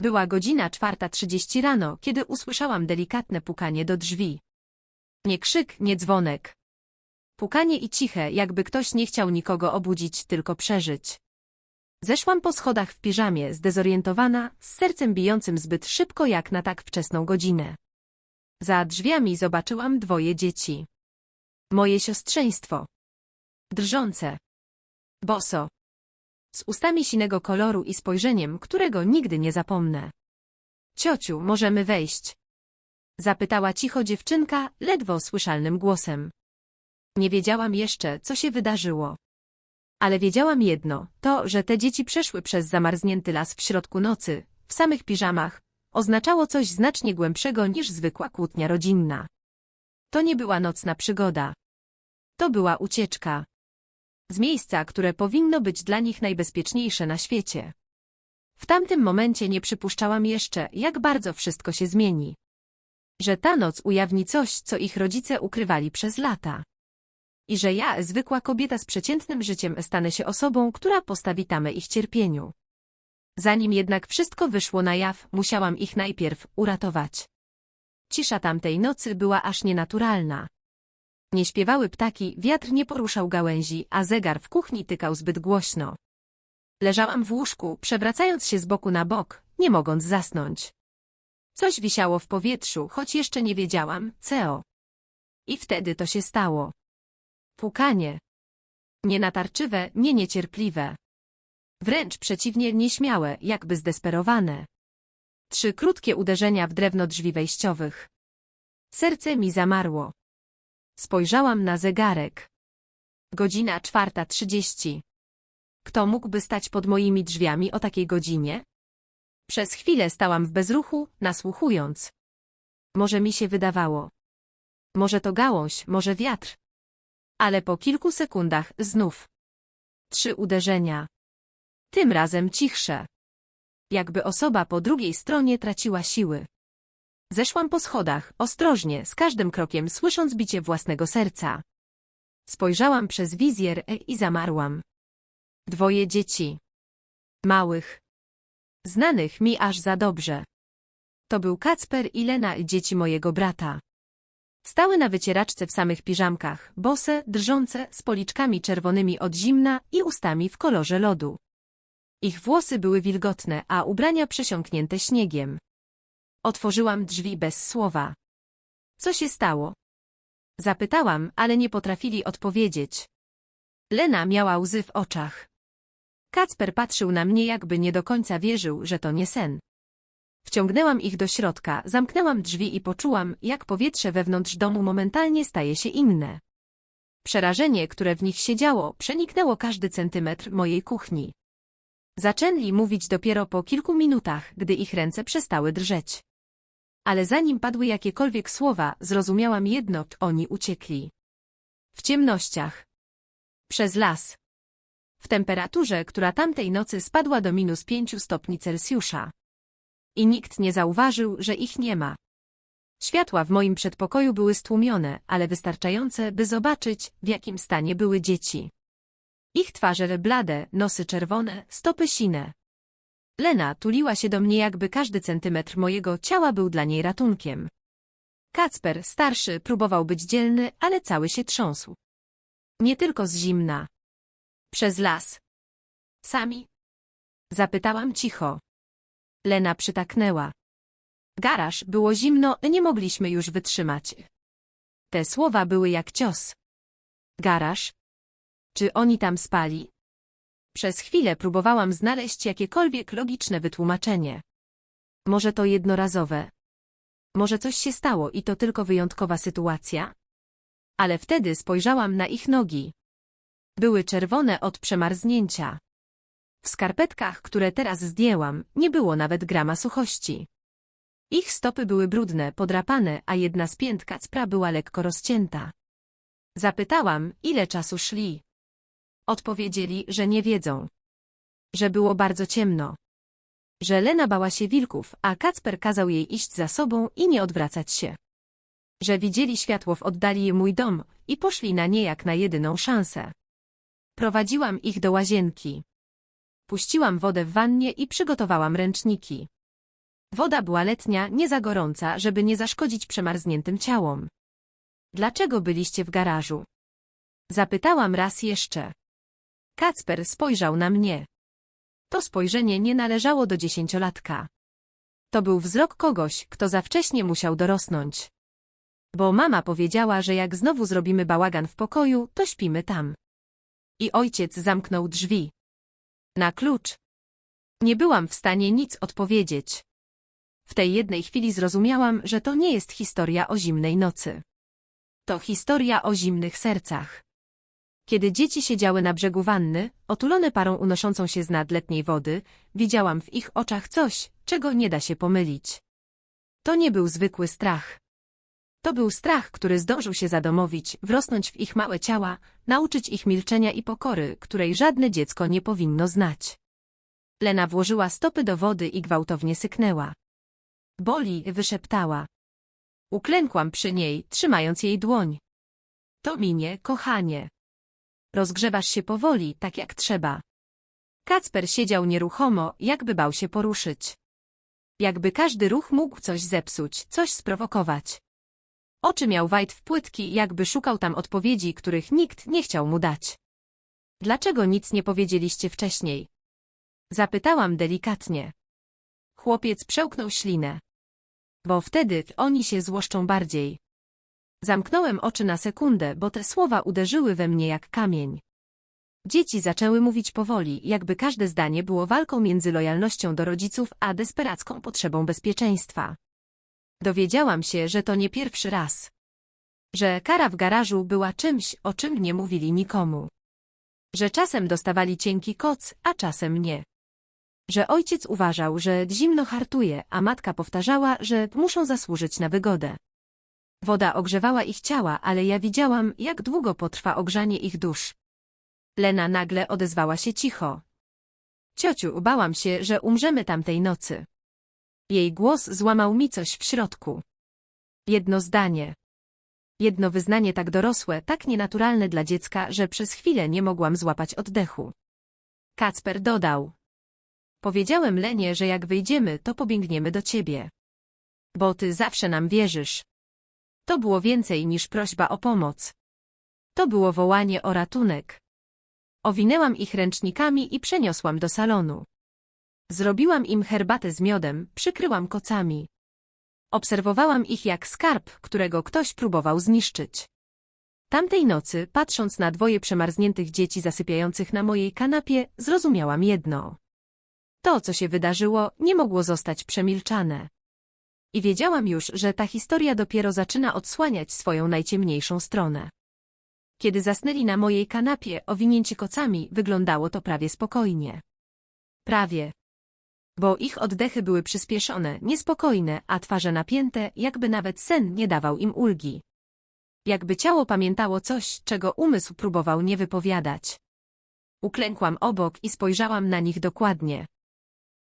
Była godzina czwarta trzydzieści rano, kiedy usłyszałam delikatne pukanie do drzwi. Nie krzyk, nie dzwonek. Pukanie i ciche, jakby ktoś nie chciał nikogo obudzić, tylko przeżyć. Zeszłam po schodach w piżamie, zdezorientowana, z sercem bijącym zbyt szybko jak na tak wczesną godzinę. Za drzwiami zobaczyłam dwoje dzieci. Moje siostrzeństwo. Drżące. Boso. Z ustami sinego koloru i spojrzeniem, którego nigdy nie zapomnę. Ciociu, możemy wejść? Zapytała cicho dziewczynka, ledwo słyszalnym głosem. Nie wiedziałam jeszcze, co się wydarzyło. Ale wiedziałam jedno, to, że te dzieci przeszły przez zamarznięty las w środku nocy, w samych piżamach, oznaczało coś znacznie głębszego niż zwykła kłótnia rodzinna. To nie była nocna przygoda. To była ucieczka. Z miejsca, które powinno być dla nich najbezpieczniejsze na świecie. W tamtym momencie nie przypuszczałam jeszcze, jak bardzo wszystko się zmieni. Że ta noc ujawni coś, co ich rodzice ukrywali przez lata. I że ja, zwykła kobieta z przeciętnym życiem, stanę się osobą, która postawi tamę ich cierpieniu. Zanim jednak wszystko wyszło na jaw, musiałam ich najpierw uratować. Cisza tamtej nocy była aż nienaturalna. Nie śpiewały ptaki, wiatr nie poruszał gałęzi, a zegar w kuchni tykał zbyt głośno. Leżałam w łóżku, przewracając się z boku na bok, nie mogąc zasnąć. Coś wisiało w powietrzu, choć jeszcze nie wiedziałam, co. I wtedy to się stało. Pukanie. Nie natarczywe, nie niecierpliwe. Wręcz przeciwnie nieśmiałe, jakby zdesperowane. Trzy krótkie uderzenia w drewno drzwi wejściowych. Serce mi zamarło. Spojrzałam na zegarek. Godzina czwarta trzydzieści. Kto mógłby stać pod moimi drzwiami o takiej godzinie? Przez chwilę stałam w bezruchu, nasłuchując. Może mi się wydawało. Może to gałąź, może wiatr. Ale po kilku sekundach znów. Trzy uderzenia. Tym razem cichsze. Jakby osoba po drugiej stronie traciła siły. Zeszłam po schodach, ostrożnie, z każdym krokiem słysząc bicie własnego serca. Spojrzałam przez wizjer e i zamarłam. Dwoje dzieci. Małych. Znanych mi aż za dobrze. To był Kacper i Lena, dzieci mojego brata. Stały na wycieraczce w samych piżamkach, bose, drżące, z policzkami czerwonymi od zimna i ustami w kolorze lodu. Ich włosy były wilgotne, a ubrania przesiąknięte śniegiem. Otworzyłam drzwi bez słowa. Co się stało? Zapytałam, ale nie potrafili odpowiedzieć. Lena miała łzy w oczach. Kacper patrzył na mnie jakby nie do końca wierzył, że to nie sen. Wciągnęłam ich do środka, zamknęłam drzwi i poczułam, jak powietrze wewnątrz domu momentalnie staje się inne. Przerażenie, które w nich siedziało, przeniknęło każdy centymetr mojej kuchni. Zaczęli mówić dopiero po kilku minutach, gdy ich ręce przestały drżeć. Ale zanim padły jakiekolwiek słowa, zrozumiałam jedno, oni uciekli. W ciemnościach. Przez las. W temperaturze, która tamtej nocy spadła do minus pięciu stopni Celsjusza. I nikt nie zauważył, że ich nie ma. Światła w moim przedpokoju były stłumione, ale wystarczające, by zobaczyć, w jakim stanie były dzieci. Ich twarze blade, nosy czerwone, stopy sine. Lena tuliła się do mnie jakby każdy centymetr mojego ciała był dla niej ratunkiem. Kacper, starszy, próbował być dzielny, ale cały się trząsł. Nie tylko z zimna. Przez las. Sami? Zapytałam cicho. Lena przytaknęła. Garaż, było zimno, nie mogliśmy już wytrzymać. Te słowa były jak cios. Garaż? Czy oni tam spali? Przez chwilę próbowałam znaleźć jakiekolwiek logiczne wytłumaczenie. Może to jednorazowe. Może coś się stało i to tylko wyjątkowa sytuacja? Ale wtedy spojrzałam na ich nogi. Były czerwone od przemarznięcia. W skarpetkach, które teraz zdjęłam, nie było nawet grama suchości. Ich stopy były brudne, podrapane, a jedna z pięt Kacpra była lekko rozcięta. Zapytałam, ile czasu szli. Odpowiedzieli, że nie wiedzą. Że było bardzo ciemno. Że Lena bała się wilków, a Kacper kazał jej iść za sobą i nie odwracać się. Że widzieli światło w oddali mój dom i poszli na nie jak na jedyną szansę. Prowadziłam ich do łazienki. Puściłam wodę w wannie i przygotowałam ręczniki. Woda była letnia, nie za gorąca, żeby nie zaszkodzić przemarzniętym ciałom. Dlaczego byliście w garażu? Zapytałam raz jeszcze. Kacper spojrzał na mnie. To spojrzenie nie należało do dziesięciolatka. To był wzrok kogoś, kto za wcześnie musiał dorosnąć. Bo mama powiedziała, że jak znowu zrobimy bałagan w pokoju, to śpimy tam. I ojciec zamknął drzwi. Na klucz. Nie byłam w stanie nic odpowiedzieć. W tej jednej chwili zrozumiałam, że to nie jest historia o zimnej nocy. To historia o zimnych sercach. Kiedy dzieci siedziały na brzegu wanny, otulone parą unoszącą się z nad letniej wody, widziałam w ich oczach coś, czego nie da się pomylić. To nie był zwykły strach. To był strach, który zdążył się zadomowić, wrosnąć w ich małe ciała, nauczyć ich milczenia i pokory, której żadne dziecko nie powinno znać. Lena włożyła stopy do wody i gwałtownie syknęła. Boli, wyszeptała. Uklękłam przy niej, trzymając jej dłoń. To minie, kochanie. Rozgrzewasz się powoli, tak jak trzeba. Kacper siedział nieruchomo, jakby bał się poruszyć. Jakby każdy ruch mógł coś zepsuć, coś sprowokować. Oczy miał Wajt w płytki, jakby szukał tam odpowiedzi, których nikt nie chciał mu dać. Dlaczego nic nie powiedzieliście wcześniej? Zapytałam delikatnie. Chłopiec przełknął ślinę. Bo wtedy oni się złoszczą bardziej. Zamknąłem oczy na sekundę, bo te słowa uderzyły we mnie jak kamień. Dzieci zaczęły mówić powoli, jakby każde zdanie było walką między lojalnością do rodziców a desperacką potrzebą bezpieczeństwa. Dowiedziałam się, że to nie pierwszy raz. Że kara w garażu była czymś, o czym nie mówili nikomu. Że czasem dostawali cienki koc, a czasem nie. Że ojciec uważał, że zimno hartuje, a matka powtarzała, że muszą zasłużyć na wygodę. Woda ogrzewała ich ciała, ale ja widziałam, jak długo potrwa ogrzanie ich dusz. Lena nagle odezwała się cicho. Ciociu, bałam się, że umrzemy tamtej nocy. Jej głos złamał mi coś w środku. Jedno zdanie. Jedno wyznanie tak dorosłe, tak nienaturalne dla dziecka, że przez chwilę nie mogłam złapać oddechu. Kacper dodał. Powiedziałem Lenie, że jak wyjdziemy, to pobiegniemy do ciebie. Bo ty zawsze nam wierzysz. To było więcej niż prośba o pomoc. To było wołanie o ratunek. Owinęłam ich ręcznikami i przeniosłam do salonu. Zrobiłam im herbatę z miodem, przykryłam kocami. Obserwowałam ich jak skarb, którego ktoś próbował zniszczyć. Tamtej nocy, patrząc na dwoje przemarzniętych dzieci zasypiających na mojej kanapie, zrozumiałam jedno. To, co się wydarzyło, nie mogło zostać przemilczane. I wiedziałam już, że ta historia dopiero zaczyna odsłaniać swoją najciemniejszą stronę. Kiedy zasnęli na mojej kanapie, owinięci kocami, wyglądało to prawie spokojnie. Prawie. Bo ich oddechy były przyspieszone, niespokojne, a twarze napięte, jakby nawet sen nie dawał im ulgi. Jakby ciało pamiętało coś, czego umysł próbował nie wypowiadać. Uklękłam obok i spojrzałam na nich dokładnie.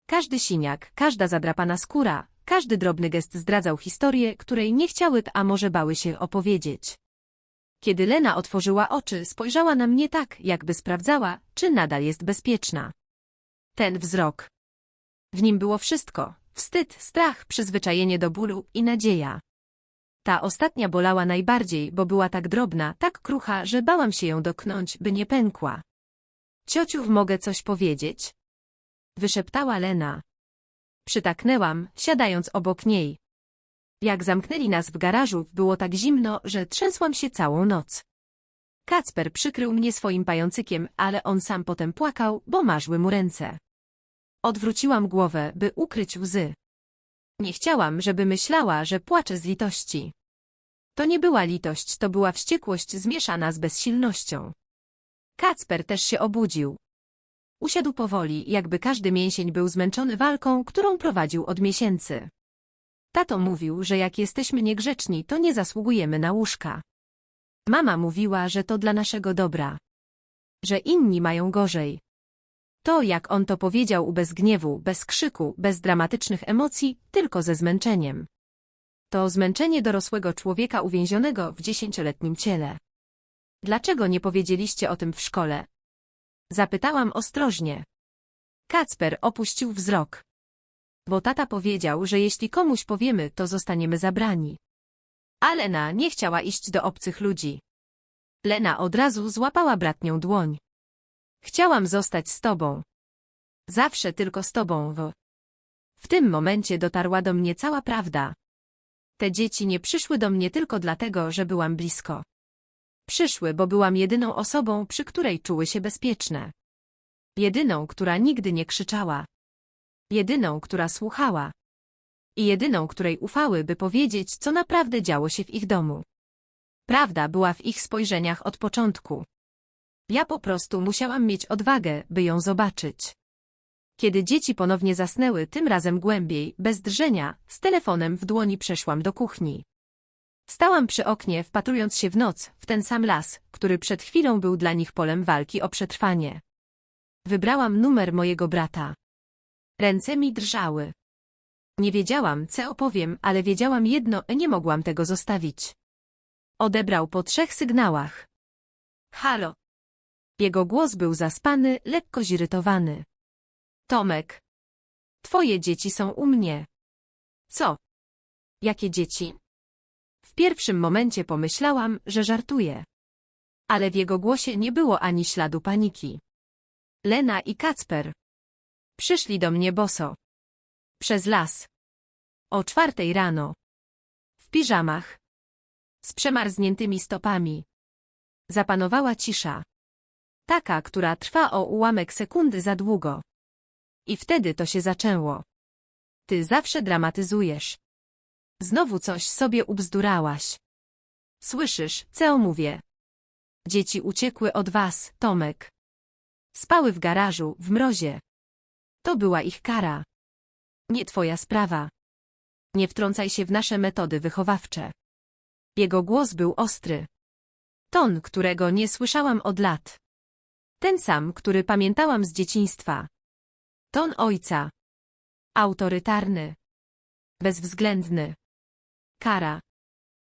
Każdy siniak, każda zadrapana skóra, każdy drobny gest zdradzał historię, której nie chciały, a może bały się opowiedzieć. Kiedy Lena otworzyła oczy, spojrzała na mnie tak, jakby sprawdzała, czy nadal jest bezpieczna. Ten wzrok. W nim było wszystko. Wstyd, strach, przyzwyczajenie do bólu i nadzieja. Ta ostatnia bolała najbardziej, bo była tak drobna, tak krucha, że bałam się ją doknąć, by nie pękła. Ciociu, mogę coś powiedzieć? Wyszeptała Lena. Przytaknęłam, siadając obok niej. Jak zamknęli nas w garażu, było tak zimno, że trzęsłam się całą noc. Kacper przykrył mnie swoim pającykiem, ale on sam potem płakał, bo marzły mu ręce. Odwróciłam głowę, by ukryć łzy. Nie chciałam, żeby myślała, że płaczę z litości. To nie była litość, to była wściekłość zmieszana z bezsilnością. Kacper też się obudził. Usiadł powoli, jakby każdy mięsień był zmęczony walką, którą prowadził od miesięcy. Tato mówił, że jak jesteśmy niegrzeczni, to nie zasługujemy na łóżka. Mama mówiła, że to dla naszego dobra. Że inni mają gorzej. To, jak on to powiedział bez gniewu, bez krzyku, bez dramatycznych emocji, tylko ze zmęczeniem. To zmęczenie dorosłego człowieka uwięzionego w dziesięcioletnim ciele. Dlaczego nie powiedzieliście o tym w szkole? Zapytałam ostrożnie. Kacper opuścił wzrok. Bo tata powiedział, że jeśli komuś powiemy, to zostaniemy zabrani. A Lena nie chciała iść do obcych ludzi. Lena od razu złapała bratnią dłoń. Chciałam zostać z tobą. Zawsze tylko z tobą, w. W tym momencie dotarła do mnie cała prawda. Te dzieci nie przyszły do mnie tylko dlatego, że byłam blisko. Przyszły, bo byłam jedyną osobą, przy której czuły się bezpieczne. Jedyną, która nigdy nie krzyczała. Jedyną, która słuchała. I jedyną, której ufały, by powiedzieć, co naprawdę działo się w ich domu. Prawda była w ich spojrzeniach od początku. Ja po prostu musiałam mieć odwagę, by ją zobaczyć. Kiedy dzieci ponownie zasnęły, tym razem głębiej, bez drżenia, z telefonem w dłoni przeszłam do kuchni. Stałam przy oknie, wpatrując się w noc, w ten sam las, który przed chwilą był dla nich polem walki o przetrwanie. Wybrałam numer mojego brata. Ręce mi drżały. Nie wiedziałam, co opowiem, ale wiedziałam jedno, nie mogłam tego zostawić. Odebrał po trzech sygnałach. Halo. Jego głos był zaspany, lekko zirytowany. Tomek. Twoje dzieci są u mnie. Co? Jakie dzieci? Pierwszym momencie pomyślałam, że żartuje. Ale w jego głosie nie było ani śladu paniki. Lena i Kacper. Przyszli do mnie boso. Przez las. O czwartej rano. W piżamach. Z przemarzniętymi stopami. Zapanowała cisza. Taka, która trwa o ułamek sekundy za długo. I wtedy to się zaczęło. Ty zawsze dramatyzujesz. Znowu coś sobie ubzdurałaś. Słyszysz, co mówię? Dzieci uciekły od was, Tomek. Spały w garażu, w mrozie. To była ich kara. Nie twoja sprawa. Nie wtrącaj się w nasze metody wychowawcze. Jego głos był ostry. Ton, którego nie słyszałam od lat. Ten sam, który pamiętałam z dzieciństwa. Ton ojca. Autorytarny. Bezwzględny. Kara.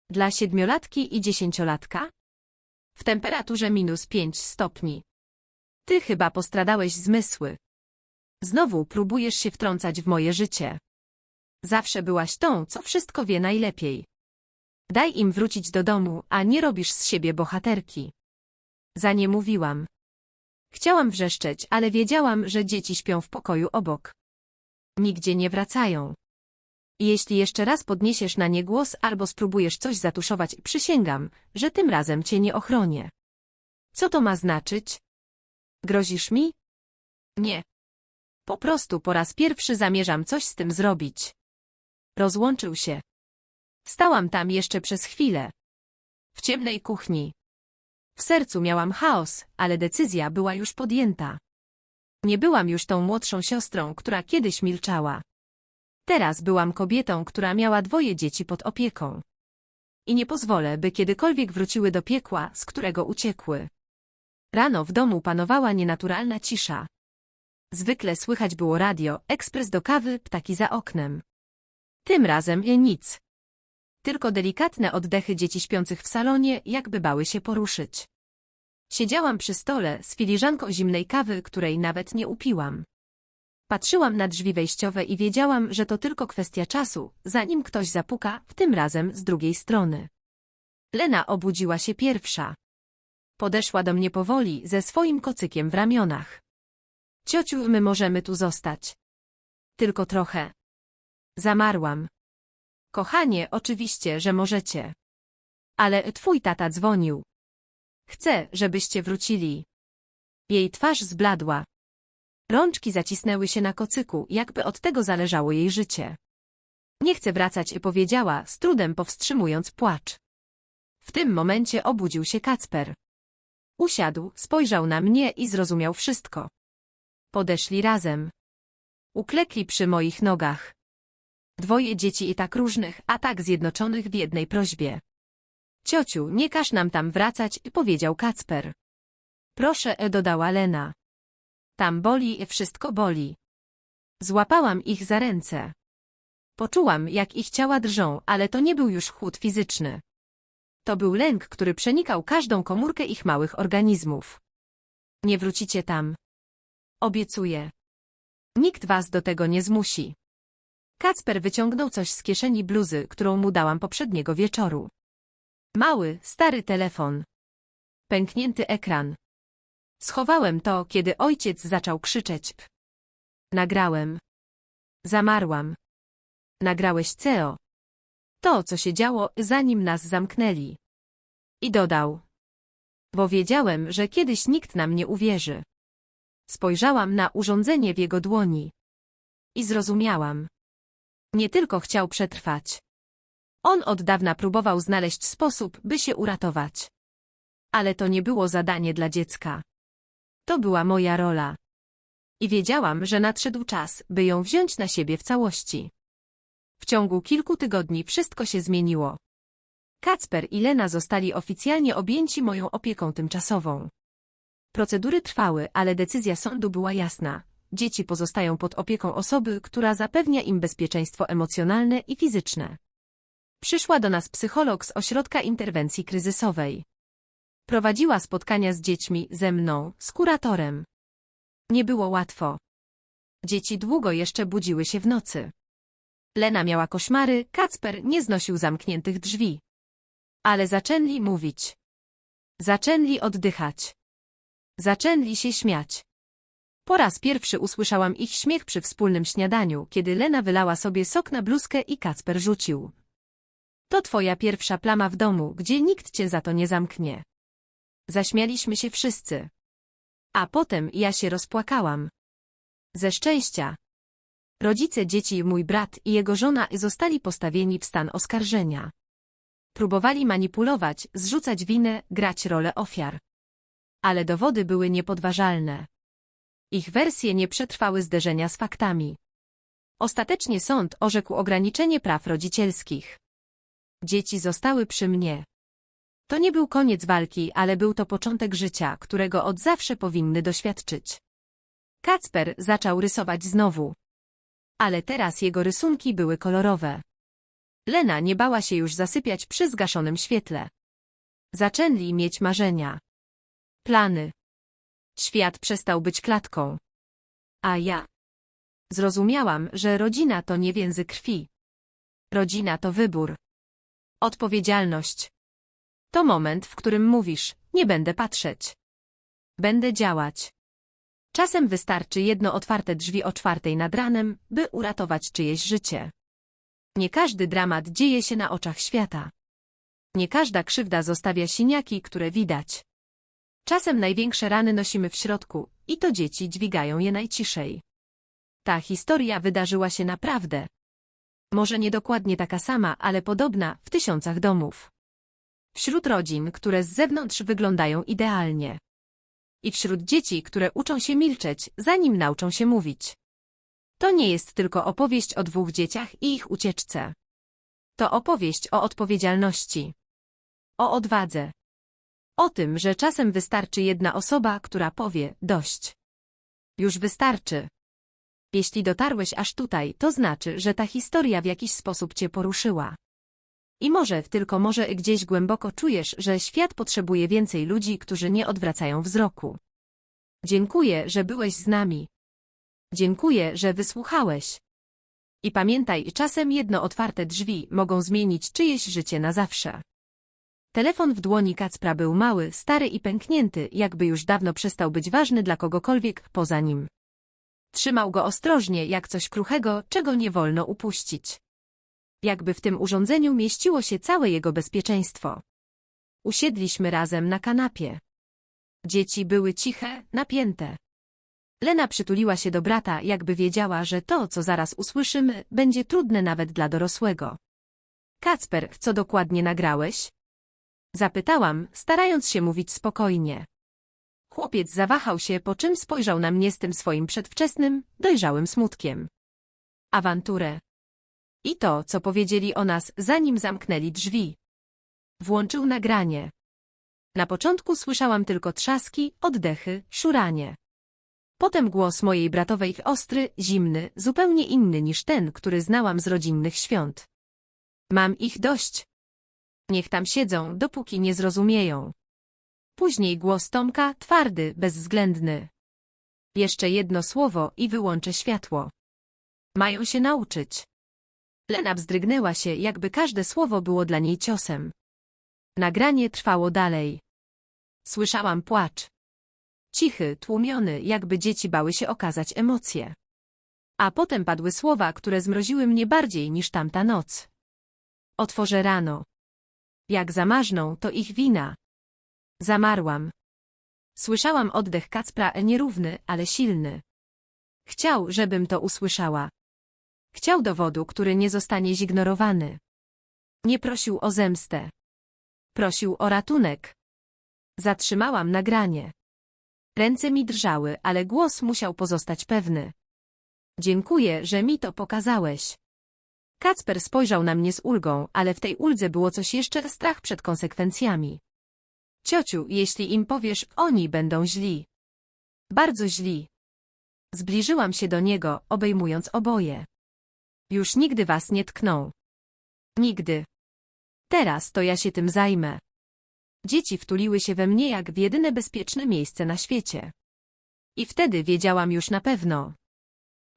Dla siedmiolatki i dziesięciolatka? W temperaturze minus pięć stopni. Ty chyba postradałeś zmysły. Znowu próbujesz się wtrącać w moje życie. Zawsze byłaś tą, co wszystko wie najlepiej. Daj im wrócić do domu, a nie robisz z siebie bohaterki. Za nie mówiłam. Chciałam wrzeszczeć, ale wiedziałam, że dzieci śpią w pokoju obok. Nigdzie nie wracają. Jeśli jeszcze raz podniesiesz na nie głos albo spróbujesz coś zatuszować, przysięgam, że tym razem cię nie ochronię. Co to ma znaczyć? Grozisz mi? Nie. Po prostu po raz pierwszy zamierzam coś z tym zrobić. Rozłączył się. Stałam tam jeszcze przez chwilę. W ciemnej kuchni. W sercu miałam chaos, ale decyzja była już podjęta. Nie byłam już tą młodszą siostrą, która kiedyś milczała. Teraz byłam kobietą, która miała dwoje dzieci pod opieką. I nie pozwolę, by kiedykolwiek wróciły do piekła, z którego uciekły. Rano w domu panowała nienaturalna cisza. Zwykle słychać było radio, ekspres do kawy, ptaki za oknem. Tym razem nic. Tylko delikatne oddechy dzieci śpiących w salonie, jakby bały się poruszyć. Siedziałam przy stole z filiżanką zimnej kawy, której nawet nie upiłam. Patrzyłam na drzwi wejściowe i wiedziałam, że to tylko kwestia czasu, zanim ktoś zapuka, w tym razem z drugiej strony. Lena obudziła się pierwsza. Podeszła do mnie powoli, ze swoim kocykiem w ramionach. Ciociu, my możemy tu zostać. Tylko trochę. Zamarłam. Kochanie, oczywiście, że możecie. Ale twój tata dzwonił. Chcę, żebyście wrócili. Jej twarz zbladła. Rączki zacisnęły się na kocyku, jakby od tego zależało jej życie. Nie chcę wracać, powiedziała, z trudem powstrzymując płacz. W tym momencie obudził się Kacper. Usiadł, spojrzał na mnie i zrozumiał wszystko. Podeszli razem. Uklekli przy moich nogach. Dwoje dzieci i tak różnych, a tak zjednoczonych w jednej prośbie. Ciociu, nie każ nam tam wracać, powiedział Kacper. Proszę, dodała Lena. Tam boli, wszystko boli. Złapałam ich za ręce. Poczułam, jak ich ciała drżą, ale to nie był już chłód fizyczny. To był lęk, który przenikał każdą komórkę ich małych organizmów. Nie wrócicie tam. Obiecuję. Nikt was do tego nie zmusi. Kacper wyciągnął coś z kieszeni bluzy, którą mu dałam poprzedniego wieczoru. Mały, stary telefon. Pęknięty ekran. Schowałem to, kiedy ojciec zaczął krzyczeć. Nagrałem. Zamarłam. Nagrałeś CEO. To, co się działo, zanim nas zamknęli. I dodał. Bo wiedziałem, że kiedyś nikt nam nie uwierzy. Spojrzałam na urządzenie w jego dłoni. I zrozumiałam. Nie tylko chciał przetrwać. On od dawna próbował znaleźć sposób, by się uratować. Ale to nie było zadanie dla dziecka. To była moja rola. I wiedziałam, że nadszedł czas, by ją wziąć na siebie w całości. W ciągu kilku tygodni wszystko się zmieniło. Kacper i Lena zostali oficjalnie objęci moją opieką tymczasową. Procedury trwały, ale decyzja sądu była jasna. Dzieci pozostają pod opieką osoby, która zapewnia im bezpieczeństwo emocjonalne i fizyczne. Przyszła do nas psycholog z ośrodka interwencji kryzysowej. Prowadziła spotkania z dziećmi, ze mną, z kuratorem. Nie było łatwo. Dzieci długo jeszcze budziły się w nocy. Lena miała koszmary, Kacper nie znosił zamkniętych drzwi. Ale zaczęli mówić. Zaczęli oddychać. Zaczęli się śmiać. Po raz pierwszy usłyszałam ich śmiech przy wspólnym śniadaniu, kiedy Lena wylała sobie sok na bluzkę i Kacper rzucił. To twoja pierwsza plama w domu, gdzie nikt cię za to nie zamknie. Zaśmialiśmy się wszyscy. A potem ja się rozpłakałam. Ze szczęścia. Rodzice dzieci, mój brat i jego żona zostali postawieni w stan oskarżenia. Próbowali manipulować, zrzucać winę, grać rolę ofiar. Ale dowody były niepodważalne. Ich wersje nie przetrwały zderzenia z faktami. Ostatecznie sąd orzekł ograniczenie praw rodzicielskich. Dzieci zostały przy mnie. To nie był koniec walki, ale był to początek życia, którego od zawsze powinny doświadczyć. Kacper zaczął rysować znowu. Ale teraz jego rysunki były kolorowe. Lena nie bała się już zasypiać przy zgaszonym świetle. Zaczęli mieć marzenia. Plany. Świat przestał być klatką. A ja. Zrozumiałam, że rodzina to nie więzy krwi. Rodzina to wybór. Odpowiedzialność. To moment, w którym mówisz, nie będę patrzeć. Będę działać. Czasem wystarczy jedno otwarte drzwi o czwartej nad ranem, by uratować czyjeś życie. Nie każdy dramat dzieje się na oczach świata. Nie każda krzywda zostawia siniaki, które widać. Czasem największe rany nosimy w środku i to dzieci dźwigają je najciszej. Ta historia wydarzyła się naprawdę. Może nie dokładnie taka sama, ale podobna w tysiącach domów. Wśród rodzin, które z zewnątrz wyglądają idealnie. I wśród dzieci, które uczą się milczeć, zanim nauczą się mówić. To nie jest tylko opowieść o dwóch dzieciach i ich ucieczce. To opowieść o odpowiedzialności. O odwadze. O tym, że czasem wystarczy jedna osoba, która powie dość. Już wystarczy. Jeśli dotarłeś aż tutaj, to znaczy, że ta historia w jakiś sposób cię poruszyła. I może, tylko może gdzieś głęboko czujesz, że świat potrzebuje więcej ludzi, którzy nie odwracają wzroku. Dziękuję, że byłeś z nami. Dziękuję, że wysłuchałeś. I pamiętaj, czasem jedno otwarte drzwi mogą zmienić czyjeś życie na zawsze. Telefon w dłoni Kacpra był mały, stary i pęknięty, jakby już dawno przestał być ważny dla kogokolwiek poza nim. Trzymał go ostrożnie, jak coś kruchego, czego nie wolno upuścić. Jakby w tym urządzeniu mieściło się całe jego bezpieczeństwo. Usiedliśmy razem na kanapie. Dzieci były ciche, napięte. Lena przytuliła się do brata, jakby wiedziała, że to, co zaraz usłyszymy, będzie trudne nawet dla dorosłego. Kacper, co dokładnie nagrałeś? Zapytałam, starając się mówić spokojnie. Chłopiec zawahał się, po czym spojrzał na mnie z tym swoim przedwczesnym, dojrzałym smutkiem. Awanturę. I to, co powiedzieli o nas, zanim zamknęli drzwi. Włączył nagranie. Na początku słyszałam tylko trzaski, oddechy, szuranie. Potem głos mojej bratowej ostry, zimny, zupełnie inny niż ten, który znałam z rodzinnych świąt. Mam ich dość. Niech tam siedzą, dopóki nie zrozumieją. Później głos Tomka, twardy, bezwzględny. Jeszcze jedno słowo i wyłączę światło. Mają się nauczyć. Lena wzdrygnęła się, jakby każde słowo było dla niej ciosem. Nagranie trwało dalej. Słyszałam płacz. Cichy, tłumiony, jakby dzieci bały się okazać emocje. A potem padły słowa, które zmroziły mnie bardziej niż tamta noc. Otworzę rano. Jak zamarzną, to ich wina. Zamarłam. Słyszałam oddech Kacpra nierówny, ale silny. Chciał, żebym to usłyszała. Chciał dowodu, który nie zostanie zignorowany. Nie prosił o zemstę. Prosił o ratunek. Zatrzymałam nagranie. Ręce mi drżały, ale głos musiał pozostać pewny. Dziękuję, że mi to pokazałeś. Kacper spojrzał na mnie z ulgą, ale w tej uldze było coś jeszcze strach przed konsekwencjami. Ciociu, jeśli im powiesz, oni będą źli. Bardzo źli. Zbliżyłam się do niego, obejmując oboje. Już nigdy was nie tkną. Nigdy. Teraz to ja się tym zajmę. Dzieci wtuliły się we mnie jak w jedyne bezpieczne miejsce na świecie. I wtedy wiedziałam już na pewno.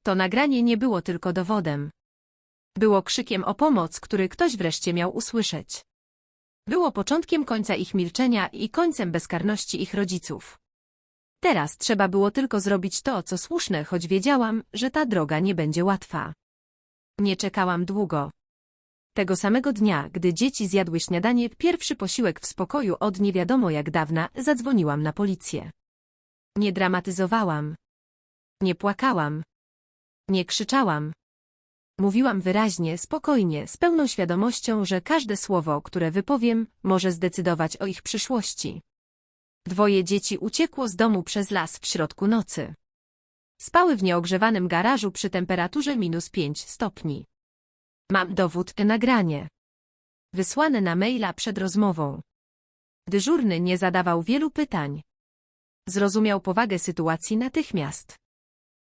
To nagranie nie było tylko dowodem. Było krzykiem o pomoc, który ktoś wreszcie miał usłyszeć. Było początkiem końca ich milczenia i końcem bezkarności ich rodziców. Teraz trzeba było tylko zrobić to, co słuszne, choć wiedziałam, że ta droga nie będzie łatwa. Nie czekałam długo. Tego samego dnia, gdy dzieci zjadły śniadanie, pierwszy posiłek w spokoju od nie wiadomo jak dawna, zadzwoniłam na policję. Nie dramatyzowałam. Nie płakałam. Nie krzyczałam. Mówiłam wyraźnie, spokojnie, z pełną świadomością, że każde słowo, które wypowiem, może zdecydować o ich przyszłości. Dwoje dzieci uciekło z domu przez las w środku nocy. Spały w nieogrzewanym garażu przy temperaturze minus 5 stopni. Mam dowód, nagranie. Wysłane na maila przed rozmową. Dyżurny nie zadawał wielu pytań. Zrozumiał powagę sytuacji natychmiast.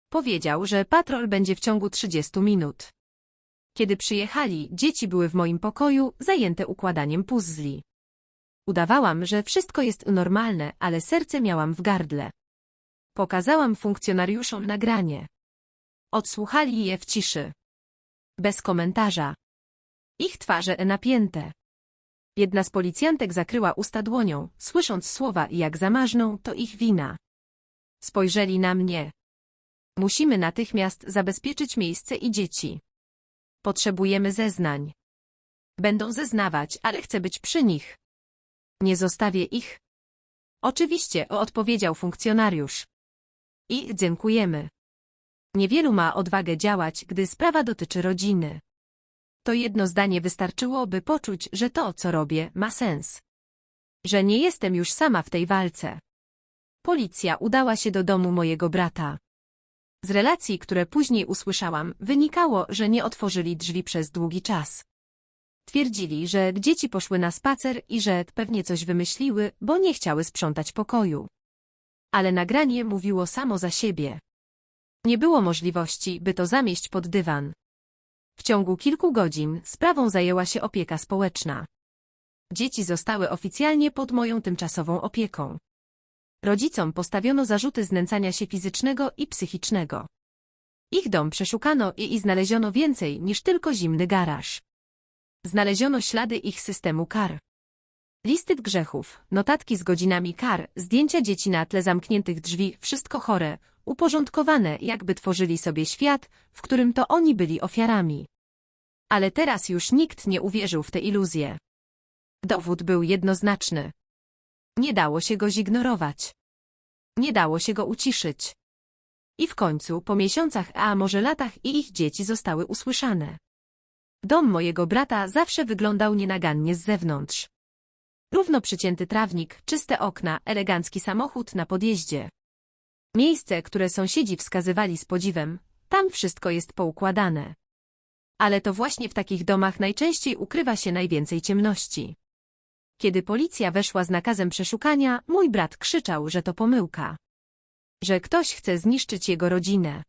Powiedział, że patrol będzie w ciągu 30 minut. Kiedy przyjechali, dzieci były w moim pokoju, zajęte układaniem puzzli. Udawałam, że wszystko jest normalne, ale serce miałam w gardle. Pokazałam funkcjonariuszom nagranie. Odsłuchali je w ciszy. Bez komentarza. Ich twarze napięte. Jedna z policjantek zakryła usta dłonią, słysząc słowa jak zamarzną, to ich wina. Spojrzeli na mnie. Musimy natychmiast zabezpieczyć miejsce i dzieci. Potrzebujemy zeznań. Będą zeznawać, ale chcę być przy nich. Nie zostawię ich. Oczywiście, odpowiedział funkcjonariusz. I dziękujemy. Niewielu ma odwagę działać, gdy sprawa dotyczy rodziny. To jedno zdanie wystarczyło, by poczuć, że to, co robię, ma sens. Że nie jestem już sama w tej walce. Policja udała się do domu mojego brata. Z relacji, które później usłyszałam, wynikało, że nie otworzyli drzwi przez długi czas. Twierdzili, że dzieci poszły na spacer i że pewnie coś wymyśliły, bo nie chciały sprzątać pokoju. Ale nagranie mówiło samo za siebie. Nie było możliwości, by to zamieść pod dywan. W ciągu kilku godzin sprawą zajęła się opieka społeczna. Dzieci zostały oficjalnie pod moją tymczasową opieką. Rodzicom postawiono zarzuty znęcania się fizycznego i psychicznego. Ich dom przeszukano i, i znaleziono więcej niż tylko zimny garaż. Znaleziono ślady ich systemu kar. Listy grzechów, notatki z godzinami kar, zdjęcia dzieci na tle zamkniętych drzwi, wszystko chore, uporządkowane, jakby tworzyli sobie świat, w którym to oni byli ofiarami. Ale teraz już nikt nie uwierzył w te iluzje. Dowód był jednoznaczny. Nie dało się go zignorować. Nie dało się go uciszyć. I w końcu, po miesiącach, a może latach i ich dzieci zostały usłyszane. Dom mojego brata zawsze wyglądał nienagannie z zewnątrz. Równo przycięty trawnik, czyste okna, elegancki samochód na podjeździe. Miejsce, które sąsiedzi wskazywali z podziwem, tam wszystko jest poukładane. Ale to właśnie w takich domach najczęściej ukrywa się najwięcej ciemności. Kiedy policja weszła z nakazem przeszukania, mój brat krzyczał, że to pomyłka. Że ktoś chce zniszczyć jego rodzinę.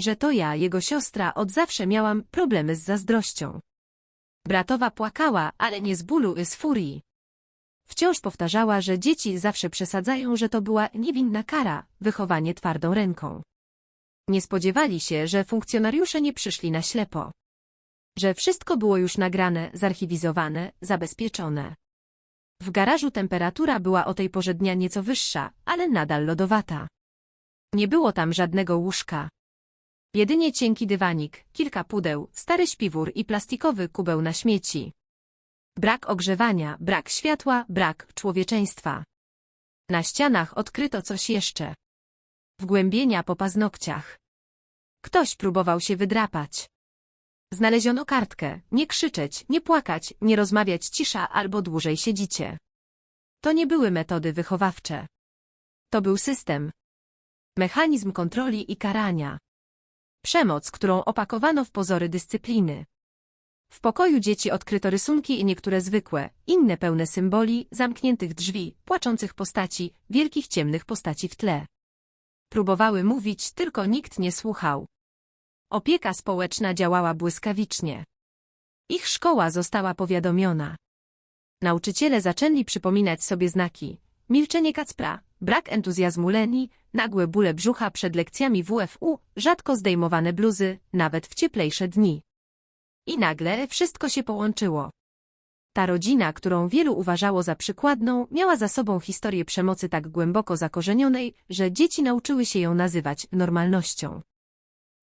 Że to ja, jego siostra, od zawsze miałam problemy z zazdrością. Bratowa płakała, ale nie z bólu i z furii. Wciąż powtarzała, że dzieci zawsze przesadzają, że to była niewinna kara, wychowanie twardą ręką. Nie spodziewali się, że funkcjonariusze nie przyszli na ślepo. Że wszystko było już nagrane, zarchiwizowane, zabezpieczone. W garażu temperatura była o tej porze dnia nieco wyższa, ale nadal lodowata. Nie było tam żadnego łóżka. Jedynie cienki dywanik, kilka pudeł, stary śpiwór i plastikowy kubeł na śmieci. Brak ogrzewania, brak światła, brak człowieczeństwa. Na ścianach odkryto coś jeszcze. Wgłębienia po paznokciach. Ktoś próbował się wydrapać. Znaleziono kartkę, nie krzyczeć, nie płakać, nie rozmawiać cisza albo dłużej siedzicie. To nie były metody wychowawcze. To był system. Mechanizm kontroli i karania. Przemoc, którą opakowano w pozory dyscypliny. W pokoju dzieci odkryto rysunki i niektóre zwykłe, inne pełne symboli, zamkniętych drzwi, płaczących postaci, wielkich ciemnych postaci w tle. Próbowały mówić, tylko nikt nie słuchał. Opieka społeczna działała błyskawicznie. Ich szkoła została powiadomiona. Nauczyciele zaczęli przypominać sobie znaki. Milczenie Kacpra, brak entuzjazmu Leni, nagłe bóle brzucha przed lekcjami WFU, rzadko zdejmowane bluzy, nawet w cieplejsze dni. I nagle wszystko się połączyło. Ta rodzina, którą wielu uważało za przykładną, miała za sobą historię przemocy tak głęboko zakorzenionej, że dzieci nauczyły się ją nazywać normalnością.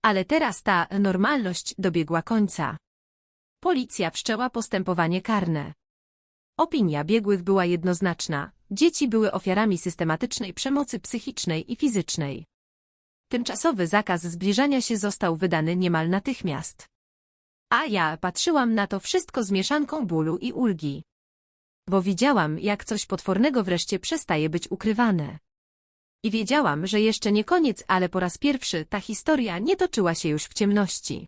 Ale teraz ta normalność dobiegła końca. Policja wszczęła postępowanie karne. Opinia biegłych była jednoznaczna. Dzieci były ofiarami systematycznej przemocy psychicznej i fizycznej. Tymczasowy zakaz zbliżania się został wydany niemal natychmiast. A ja patrzyłam na to wszystko z mieszanką bólu i ulgi. Bo widziałam, jak coś potwornego wreszcie przestaje być ukrywane. I wiedziałam, że jeszcze nie koniec, ale po raz pierwszy ta historia nie toczyła się już w ciemności.